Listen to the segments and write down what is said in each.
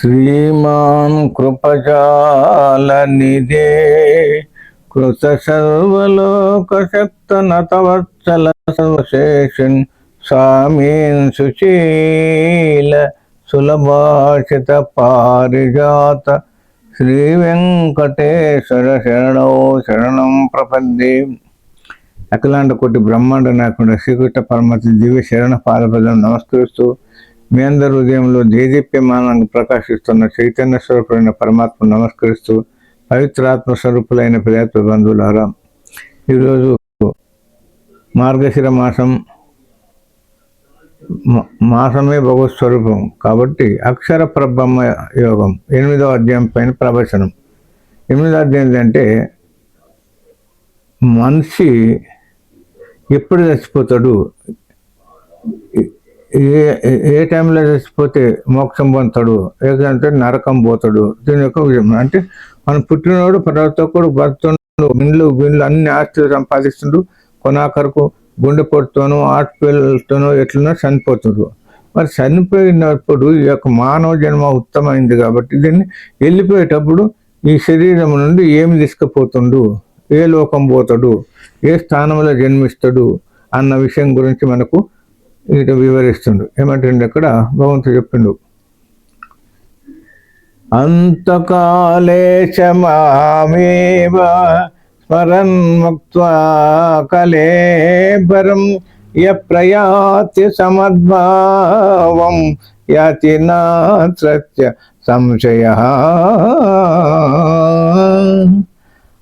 శ్రీమాన్ కృపజాలనిదే. కృత సర్వలోక శక్త సర్వశేషన్ స్వామీన్ సుశీల సులభాషిత పారిజాత శ్రీ వెంకటేశ్వర శరణో శరణం ప్రపద్దే. అఖిలాండ కోటి బ్రహ్మాండ నాయకుడు శ్రీకృష్ణ పరమతి దివ్య శరణ పాదపదం నమస్కరిస్తూ మీ అందరి హృదయంలో దేదీప్యమానంగా ప్రకాశిస్తున్న చైతన్య స్వరూపులైన పరమాత్మ నమస్కరిస్తూ పవిత్రాత్మ స్వరూపులైన ప్రియాత్మ బంధువులారా ఈరోజు మార్గశిర మాసం మాసమే భగవత్ స్వరూపం కాబట్టి అక్షర ప్రబ్రహ్మ యోగం ఎనిమిదో అధ్యాయం పైన ప్రవచనం. ఎనిమిదో అధ్యాయం అంటే మనిషి ఎప్పుడు చచ్చిపోతాడు? ఏ ఏ- టైంలో చచ్చిపోతే మోక్షం పొందుతాడు? ఏదంటే నరకం పోతాడు. దీని యొక్క విషయం. అంటే మనం పుట్టినోడు ప్రతి ఒక్కడు బతుకుండు బిండ్లు బిండ్లు అన్ని ఆస్తులు సంపాదిస్తుండు. కొనాకరకు గుండెపోటుతోనూ హాస్పిటల్తోనూ ఎట్లనో చనిపోతుండ్రు మరి చనిపోయినప్పుడు ఈ యొక్క మానవ జన్మ ఉత్తమైంది కాబట్టి దీన్ని వెళ్ళిపోయేటప్పుడు ఈ శరీరం నుండి ఏమి తీసుకుపోతుండు? ఏ లోకం పోతాడు? ఏ స్థానంలో జన్మిస్తాడు? అన్న విషయం గురించి మనకు ఇటు వివరిస్తుండు. ఏమంటుండే అక్కడ? భగవంతుడు చెప్పిండు. అంతకాలే మామేవ స్మరన్ ముక్త్వా కలేబరం య ప్రయాతి సమద్భావం యాతి నాత్య సంశయ.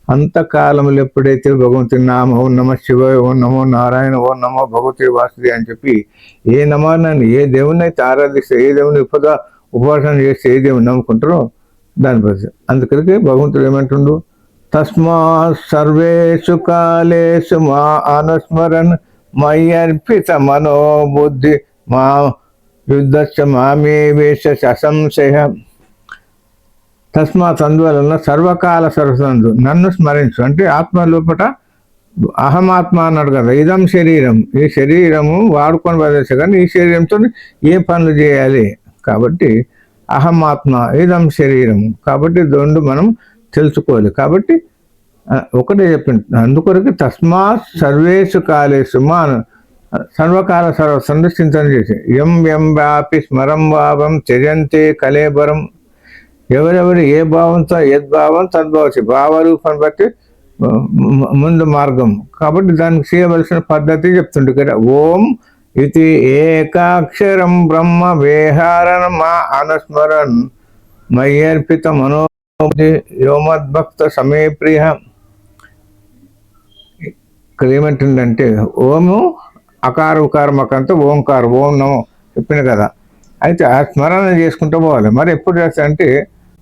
అంతకాలంలో ఎప్పుడైతే భగవంతుని నామ ఓం నమ శివాయ ఓ నమో నారాయణ ఓ నమో భగవతి వాసుది అని చెప్పి ఏ నమానాన్ని ఏ దేవుని అయితే ఆరాధిస్తే ఏ దేవుని ఉపద ఉపాసన చేస్తే ఏ దేవుని నమ్ముకుంటారో దాని ప్రతి అందుకరికి భగవంతుడు ఏమంటుండు? తస్మా సర్వేషు కాలేషు మా అనుస్మరన్ మయ్యర్పిత మనోబుద్ధి మా యుద్ధ మామే వేష అసంశయ తస్మాత్ అందువలన సర్వకాల సరసందు నన్ను స్మరించు. అంటే ఆత్మ లోపట అహమాత్మ అన్నాడు కదా ఇదం శరీరం. ఈ శరీరము వాడుకొని వదిలేసే కానీ ఈ శరీరంతో ఏ పనులు చేయాలి? కాబట్టి అహమాత్మ ఇదం శరీరం కాబట్టి రెండు మనం తెలుసుకోవాలి. కాబట్టి ఒకటే చెప్పింది అందుకొరకు తస్మాత్ సర్వేషు కాలేషు మా సర్వకాల సర్వ చింతన చేసి. ఎం ఎం వ్యాపి స్మరం భావం త్యజంతే కలేబరం. ఎవరెవరు ఏ భావంతో యద్భావం తద్భావచ్చు భావరూపాన్ని బట్టి ముందు మార్గం. కాబట్టి దానికి చేయవలసిన పద్ధతి చెప్తుండే కదా ఓం ఇది ఏకాక్షరం బ్రహ్మ వేహారణ మా అనుస్మరన్ మయ్యర్పిత మనోబుద్ధి యోమద్భక్త సమయప్రియ ఇక్కడ ఏమంటుందంటే ఓము అకార ఉకారం ఓంకారం ఓం నమో చెప్పిన కదా. అయితే ఆ స్మరణ చేసుకుంటూ పోవాలి. మరి ఎప్పుడు చేస్తా అంటే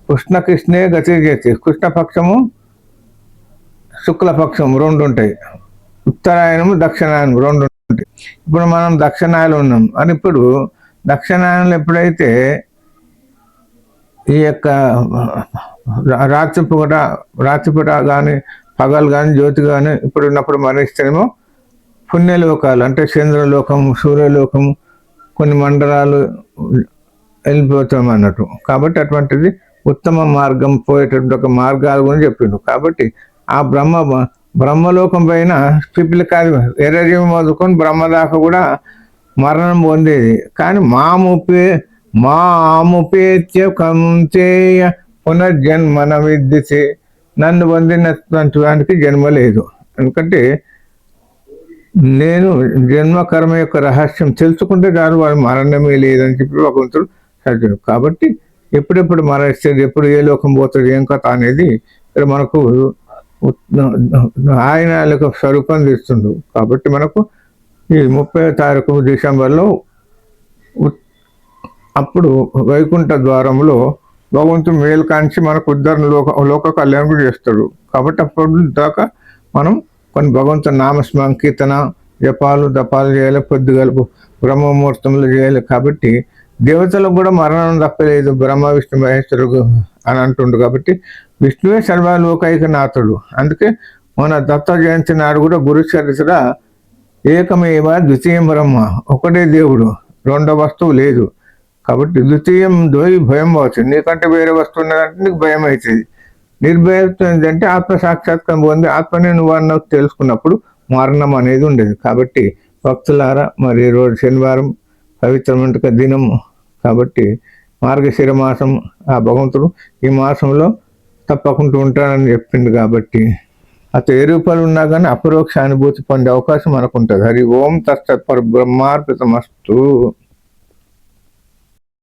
కృష్ణ కృష్ణే గతి చేస్తే కృష్ణపక్షము శుక్లపక్షం రెండు ఉంటాయి ఉత్తరాయణము దక్షిణాయనం రెండు ఉంటాయి ఇప్పుడు మనం దక్షిణాయనం ఉన్నాం. అని ఇప్పుడు దక్షిణాయనలు ఎప్పుడైతే ఈ యొక్క రాత్రిపూట రాత్రిపూట కానీ పగలు కానీ జ్యోతి కానీ ఇప్పుడు ఉన్నప్పుడు మరణిస్తేనేమో పుణ్యలోకాలు అంటే చంద్రలోకం సూర్యలోకం కొన్ని మండలాలు వెళ్ళిపోతాం అన్నట్టు కాబట్టి అటువంటిది ఉత్తమ మార్గం పోయేటటువంటి ఒక మార్గాల గురించి చెప్పిండు. కాబట్టి ఆ బ్రహ్మ బ్రహ్మలోకం పైన స్టిప్లు కాదు ఎర్రజీవి మొదలుకొని బ్రహ్మ దాకా కూడా మరణం పొందేది. కానీ మాముపే మాముపేత్య కంచేయ పునర్జన్మన విద్యసే. నన్ను పొందినటువంటి వానికి జన్మ లేదు. ఎందుకంటే నేను జన్మకర్మ యొక్క రహస్యం తెలుసుకుంటే దాని వాడు మరణమే లేదని చెప్పి భగవంతుడు సజ్జుడు కాబట్టి ఎప్పుడెప్పుడు మరణిస్తుంది ఎప్పుడు ఏ లోకం పోతుంది ఏం కథ అనేది ఇక్కడ మనకు ఆయన యొక్క స్వరూపం తీస్తుండు కాబట్టి మనకు ఈ ముప్పై తారీఖు డిసెంబర్లో అప్పుడు వైకుంఠ ద్వారంలో భగవంతుడు మేలు కాంచి మనకు ఉద్ధరణ లోక లోక కళ్యాణం కూడా చేస్తాడు. కాబట్టి అప్పుడు దాకా మనం కొన్ని భగవంతుని నామస్మరణ కీర్తన జపాలు దపాలు చేయాలి పొద్దుగలుపు బ్రహ్మముహూర్తంలో చేయాలి. కాబట్టి దేవతలకు కూడా మరణం తప్పలేదు. బ్రహ్మ విష్ణు మహేశ్వరుడు అని అంటుండు కాబట్టి విష్ణువే సర్వలోకైక నాథుడు. అందుకే మన దత్త జయంతి నాడు కూడా గురు చరిత్ర ఏకమేవ ద్వితీయం బ్రహ్మ. ఒకటే దేవుడు. రెండో వస్తువు లేదు. కాబట్టి ద్వితీయం దోయి భయం అవుతుంది నీకంటే వేరే వస్తువు ఉన్నదంటే నీకు భయం అవుతుంది. నిర్భయత్వం ఏంటంటే ఆత్మ సాక్షాత్కారం పొంది ఆత్మని నువ్వు తెలుసుకున్నప్పుడు మరణం అనేది ఉండేది. కాబట్టి భక్తులారా మరి రోజు శనివారం పవిత్రమైన దినం కాబట్టి మార్గశిర మాసం ఆ భగవంతుడు ఈ మాసంలో తప్పకుండా ఉంటానని చెప్పింది కాబట్టి అత ఏ రూపాయలు ఉన్నా కానీ అపరోక్ష అనుభూతి పొందే అవకాశం మనకు ఉంటుంది హరి ఓం తత్సత్ పర బ్రహ్మార్పితమస్తు